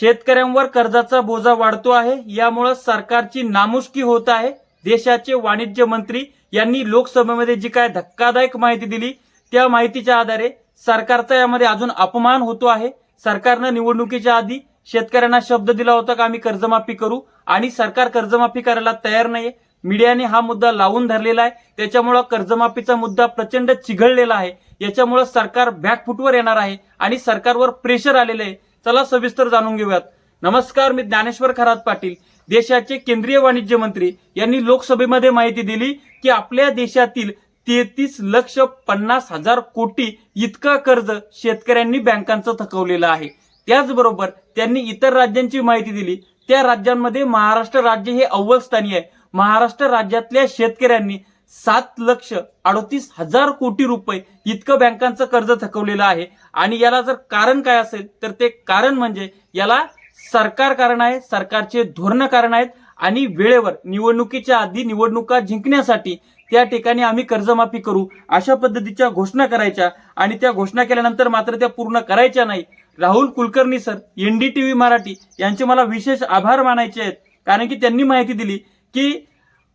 शेतकऱ्यांवर कर्जाचा बोजा वाढतो आहे. यामुळं सरकारची नामुष्की होत आहे. देशाचे वाणिज्य मंत्री यांनी लोकसभेमध्ये जी काय धक्कादायक माहिती दिली त्या माहितीच्या आधारे सरकारचा यामध्ये अजून अपमान होतो आहे. सरकारनं निवडणुकीच्या आधी शेतकऱ्यांना शब्द दिला होता का आम्ही कर्जमाफी करू? आणि सरकार कर्जमाफी करायला तयार नाहीये. मीडियाने हा मुद्दा लावून धरलेला आहे. त्याच्यामुळं कर्जमाफीचा मुद्दा प्रचंड चिघळलेला आहे. याच्यामुळं सरकार बॅकफुटवर येणार आहे आणि सरकारवर प्रेशर आलेलं आहे. चला सविस्तर जाणून घेऊयात. नमस्कार मी ज्ञानेश्वर खरात पाटील देशाचे केंद्रीय वाणिज्य मंत्री. यांनी लोकसभेमध्ये माहिती दिली की आपल्या देशातील तेहतीस लक्ष पन्नास हजार कोटी इतका कर्ज शेतकऱ्यांनी बँकांचं थकवलेलं आहे. त्याचबरोबर त्यांनी इतर राज्यांची माहिती दिली. त्या राज्यांमध्ये महाराष्ट्र राज्य हे अव्वल स्थानी आहे. महाराष्ट्र राज्यातल्या शेतकऱ्यांनी सात लक्ष अडतीस हजार कोटी रुपये इतकं बँकांचं कर्ज थकवलेलं आहे. आणि याला जर कारण काय असेल तर ते कारण म्हणजे याला सरकार कारण आहे सरकारचे धोरण कारण आहेत. आणि वेळेवर निवडणुकीच्या आधी निवडणुका जिंकण्यासाठी त्या ठिकाणी आम्ही कर्जमाफी करू अशा पद्धतीच्या घोषणा करायच्या. आणि त्या घोषणा केल्यानंतर मात्र त्या पूर्ण करायच्या नाही. राहुल कुलकर्णी सर एनडीटीव्ही मराठी यांचे मला विशेष आभार मानायचे आहेत. कारण की त्यांनी माहिती दिली की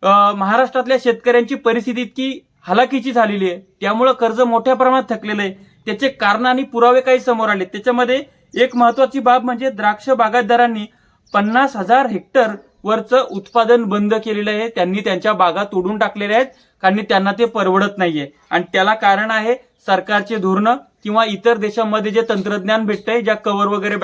महाराष्ट्रातल्या शेतकऱ्यांची परिस्थिती इतकी हलाखीची झालेली आहे. त्यामुळं कर्ज मोठ्या प्रमाणात थकलेलं आहे. त्याचे कारण आणि पुरावे काही समोर आले त्याच्यामध्ये एक महत्वाची बाब म्हणजे द्राक्ष बागायतदारांनी पन्नास हजार हेक्टर वरचं उत्पादन बंद केलेलं आहे. त्यांनी त्यांच्या बागा तोडून टाकलेल्या आहेत कारण त्यांना ते परवडत नाहीये. आणि त्याला कारण आहे सरकारचे धोरणं किंवा इतर देशांमध्ये जे तंत्रज्ञान भेटतंय ज्या कव्हर वगैरे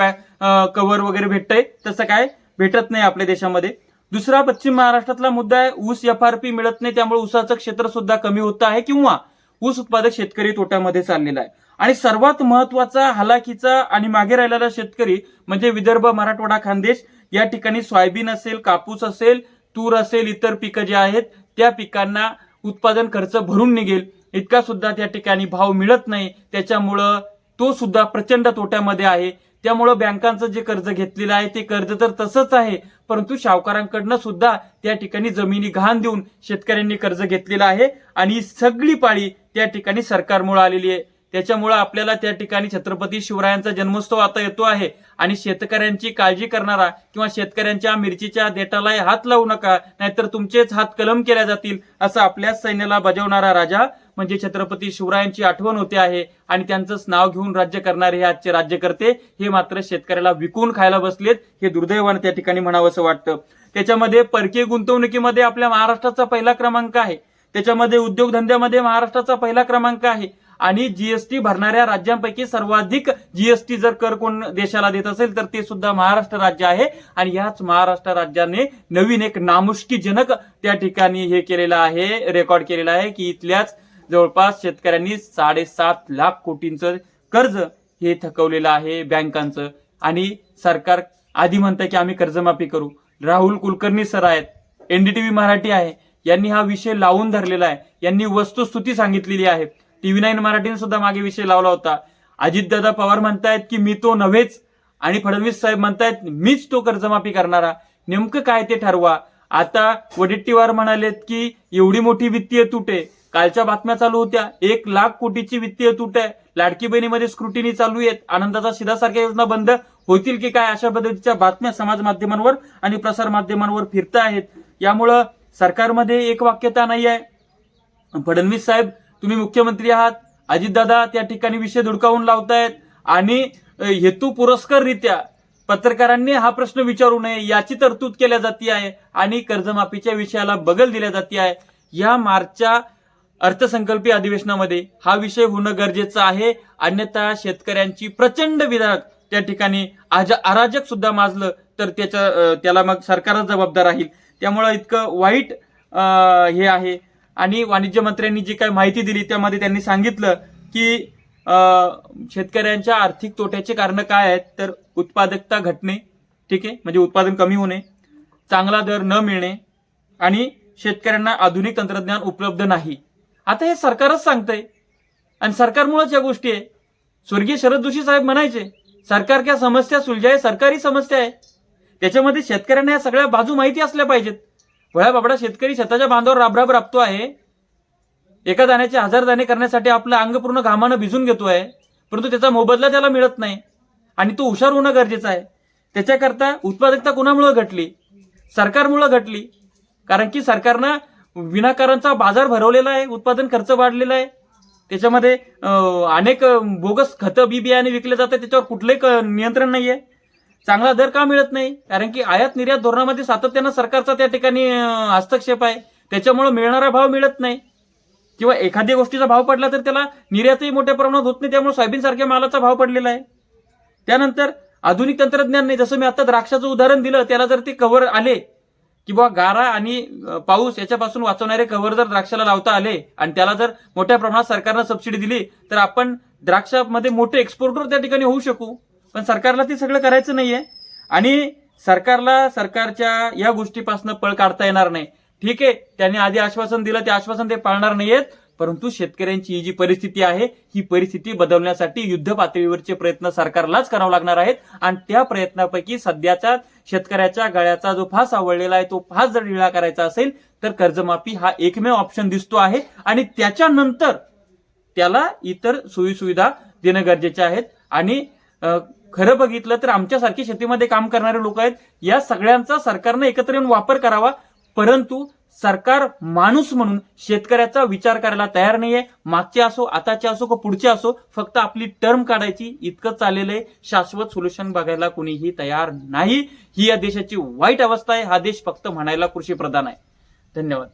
कव्हर वगैरे भेटतंय तसं काय भेटत नाही आपल्या देशामध्ये. दुसरा पश्चिम महाराष्ट्रातला मुद्दा आहे ऊस एफ आर पी मिळत नाही त्यामुळे ऊसाचं क्षेत्र सुद्धा कमी होत आहे किंवा ऊस उत्पादक शेतकरी तोट्यामध्ये चाललेला आहे. आणि सर्वात महत्त्वाचा हलाखीचा आणि मागे राहिलेला शेतकरी म्हणजे विदर्भ मराठवाडा खानदेश या ठिकाणी सोयाबीन असेल कापूस असेल तूर असेल इतर पिकं जे आहेत त्या पिकांना उत्पादन खर्च भरून निघेल. इतका सुद्धा त्या ठिकाणी भाव मिळत नाही. त्याच्यामुळं तो सुद्धा प्रचंड तोट्यामध्ये आहे. त्यामुळं बँकांचं जे कर्ज घेतलेलं आहे ते कर्ज तर तसंच आहे परंतु सावकारांकडनं सुद्धा त्या ठिकाणी जमिनी घाण देऊन शेतकऱ्यांनी कर्ज घेतलेलं आहे आणि सगळी पाळी त्या ठिकाणी सरकारमुळे आलेली आहे. त्याच्यामुळं आपल्याला त्या ठिकाणी छत्रपती शिवरायांचा जन्मोत्सव आता येतो आहे. आणि शेतकऱ्यांची काळजी करणारा किंवा शेतकऱ्यांच्या मिरचीच्या देठाला हात लावू नका नाहीतर तुमचेच हात कलम केल्या जातील असं आपल्याच सैन्याला बजावणारा राजा म्हणजे छत्रपती शिवरायांची आठवण होते आहे. आणि त्यांचंच नाव घेऊन राज्य करणारे हे आजचे राज्यकर्ते हे मात्र शेतकऱ्याला विकून खायला बसलेत हे दुर्दैवानं त्या ठिकाणी म्हणावं असं वाटतं. त्याच्यामध्ये परकीय गुंतवणुकीमध्ये आपल्या महाराष्ट्राचा पहिला क्रमांक आहे. त्याच्यामध्ये उद्योगधंद्यामध्ये महाराष्ट्राचा पहिला क्रमांक आहे. आणि जीएसटी भरणाऱ्या राज्यांपैकी सर्वाधिक जीएसटी जर कर कोण देशाला देत असेल तर ते सुद्धा महाराष्ट्र राज्य आहे. आणि याच महाराष्ट्र राज्याने नवीन एक नामुष्कीजनक त्या ठिकाणी हे केलेलं आहे रेकॉर्ड केलेलं आहे की इथल्याच जवळपास शेतकऱ्यांनी साडेसात लाख कोटींचं कर्ज हे थकवलेलं आहे बँकांचं. आणि सरकार आधी म्हणतं की आम्ही कर्जमाफी करू. राहुल कुलकर्णी सर आहेत एनडीटीव्ही मराठी आहे यांनी हा विषय लावून धरलेला आहे. यांनी वस्तुस्थिती सांगितलेली आहे. टीव्ही नाईन मराठीने सुद्धा मागे विषय लावला होता. अजितदादा पवार म्हणतायत की मी तो नव्हेच आणि फडणवीस साहेब म्हणतायत मीच तो कर्जमाफी करणारा. नेमकं काय ते ठरवा? आता वडेट्टीवार म्हणालेत की एवढी मोठी वित्तीय तूट आहे. कालच्या बातम्या चालू होत्या. एक लाख कोटीची वित्तीय तूट आहे. लाडकी बहिणीमध्ये स्क्रुटिनी चालू आहेत. आनंदाचा शिधासारख्या योजना बंद होतील की काय अशा पद्धतीच्या बातम्या समाज माध्यमांवर आणि प्रसार माध्यमांवर फिरत आहेत यामुळं सरकारमध्ये एक वाक्यता नाही आहे. फडणवीस साहेब तुम्ही मुख्यमंत्री आहात अजितदादा त्या ठिकाणी विषय धुडकावून लावतायत आणि अ, हेतू पुरस्काररित्या पत्रकारांनी हा प्रश्न विचारू नये याची तरतूद केल्या जाते आहे आणि कर्जमाफीच्या विषयाला बगल दिल्या जाते आहे. या मार्चच्या अर्थसंकल्पीय अधिवेशनामध्ये हा विषय होणं गरजेचं आहे. अन्यथा शेतकऱ्यांची प्रचंड विधान त्या ठिकाणी आज अराजक सुद्धा माजलं तर त्याच्या त्याला मग सरकारच जबाबदार राहील. त्यामुळं इतकं वाईट हे आहे. आणि वाणिज्य मंत्र्यांनी जी काही माहिती दिली त्यामध्ये त्यांनी सांगितलं की शेतकऱ्यांच्या आर्थिक तोट्याचे कारण काय आहेत तर उत्पादकता घटणे ठीक आहे? म्हणजे उत्पादन कमी होणे चांगला दर न मिळणे आणि शेतकऱ्यांना आधुनिक तंत्रज्ञान उपलब्ध नाही. आता हे सरकारच सांगतंय. आणि सरकारमुळेच या गोष्टी आहे. स्वर्गीय शरद जोशी साहेब म्हणायचे सरकार क्या समस्या सुलझाय सरकारी समस्या आहे. त्याच्यामध्ये शेतकऱ्यांना या सगळ्या बाजू माहिती असल्या पाहिजेत. वळ्या बाबडा शेतकरी शेताच्या बांधावर राबराब राबतो आहे. एका दाण्याचे हजार दाणे करण्यासाठी आपलं अंग पूर्ण घामानं भिजून घेतो आहे परंतु त्याचा मोबदला त्याला मिळत नाही. आणि तो हुशार होणं गरजेचं आहे. त्याच्याकरता उत्पादकता कुणामुळे घटली? सरकारमुळं घटली. कारण की सरकारनं विनाकारांचा बाजार भरवलेला आहे उत्पादन खर्च वाढलेला आहे. त्याच्यामध्ये अनेक बोगस खतं बी बियाणे विकले जातात त्याच्यावर कुठलंही क- नियंत्रण आहे चांगला दर का मिळत नाही? कारण की आयात निर्यात धोरणामध्ये सातत्यानं सरकारचा त्या ठिकाणी हस्तक्षेप आहे. त्याच्यामुळे मिळणारा भाव मिळत नाही. किंवा एखाद्या गोष्टीचा भाव पडला तर त्याला निर्यातही मोठ्या प्रमाणात होत नाही त्यामुळे सोयाबीन सारख्या मालाचा भाव पडलेला आहे. त्यानंतर आधुनिक तंत्रज्ञान नाही जसं मी आता द्राक्षाचं उदाहरण दिलं त्याला जर ते कव्हर आले की बाबा गारा आणि पाऊस याच्यापासून वाचवणारे कव्हर जर द्राक्षाला लावता आले आणि त्याला जर मोठ्या प्रमाणात सरकारनं सबसिडी दिली तर आपण द्राक्षामध्ये मोठे एक्सपोर्टर त्या ठिकाणी होऊ शकू. पण सरकारला ते सगळं करायचं नाहीये. आणि सरकारला सरकारच्या या गोष्टीपासून पळ काढता येणार नाही. ठीक आहे त्यांनी आधी आश्वासन दिलं ते आश्वासन ते पाळणार नाहीयेत. परंतु शेतकऱ्यांची ही जी परिस्थिती आहे ही परिस्थिती बदलण्यासाठी युद्ध पातळीवरचे प्रयत्न सरकारलाच करावे लागणार आहेत. आणि त्या प्रयत्नापैकी सध्याचा शेतकऱ्याच्या गळ्याचा जो फास आवडलेला आहे तो फास जर निळा करायचा असेल तर कर्जमाफी हा एकमेव ऑप्शन दिसतो आहे. आणि त्याच्यानंतर त्याला इतर सोयीसुविधा देणं गरजेचे आहेत. आणि खरं बघितलं तर आमच्यासारखी शेतीमध्ये काम करणारे लोक आहेत. या सगळ्यांचा सरकारनं एकत्र येऊन वापर करावा. परंतु सरकार माणूस म्हणून शेतकऱ्याचा विचार करायला तयार नाहीये. मागचे असो आताचे असो का पुढचे असो फक्त आपली टर्म काढायची. इतकं चाललेलं आहे. शाश्वत सोल्युशन बघायला कोणीही तयार नाही. ही या देशाची वाईट अवस्था आहे. हा देश फक्त म्हणायला कृषी प्रधान आहे. धन्यवाद.